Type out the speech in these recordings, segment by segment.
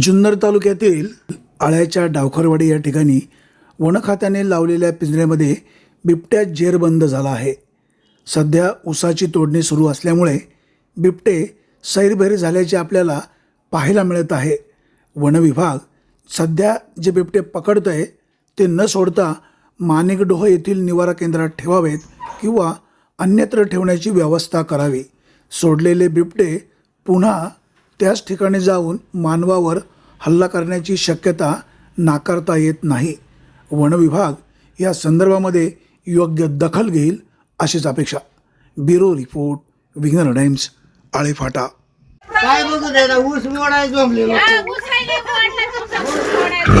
जुन्नर तालुक्यातील आळ्याच्या डावखरवाडी या ठिकाणी वन खात्याने लावलेल्या पिंजऱ्यामध्ये बिबट्या जेरबंद झाला आहे. सध्या ऊसाची तोडणी सुरू असल्यामुळे बिबटे सैरभैर झाल्याचे आपल्याला पाहायला मिळत आहे. वनविभाग सध्या जे बिबटे पकडत आहे ते न सोडता माणिकडोह येथील निवारा केंद्रात ठेवावेत किंवा अन्यत्र ठेवण्याची व्यवस्था करावी. सोडलेले बिबटे पुन्हा त्याच ठिकाणी जाऊन मानवावर हल्ला करण्याची शक्यता नाकारता येत नाही. वन विभाग या संदर्भामध्ये योग्य दखल घेईल अशीच अपेक्षा. ब्युरो रिपोर्ट विघ्नर टाइम्स आळेफाटा काय ऊस मोडाय जमलेलो हा, घुसायले वाटलं तुमचं घुस फोडायचं.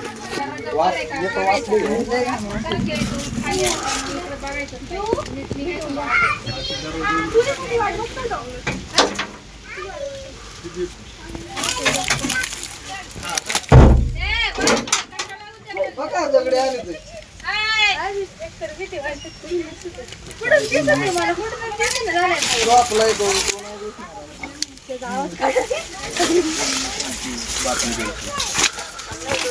नाही झालंय. झोपलाय तो, तो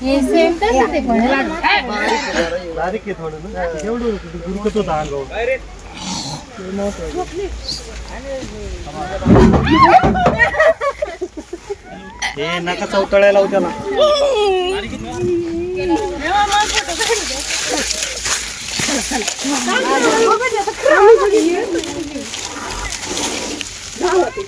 हे सेम तसंच आहे पण. बारीक आहे थोडं ना एवढं गुरकत होता अंगावर हे नका चौतळायला लावू त्याला. એ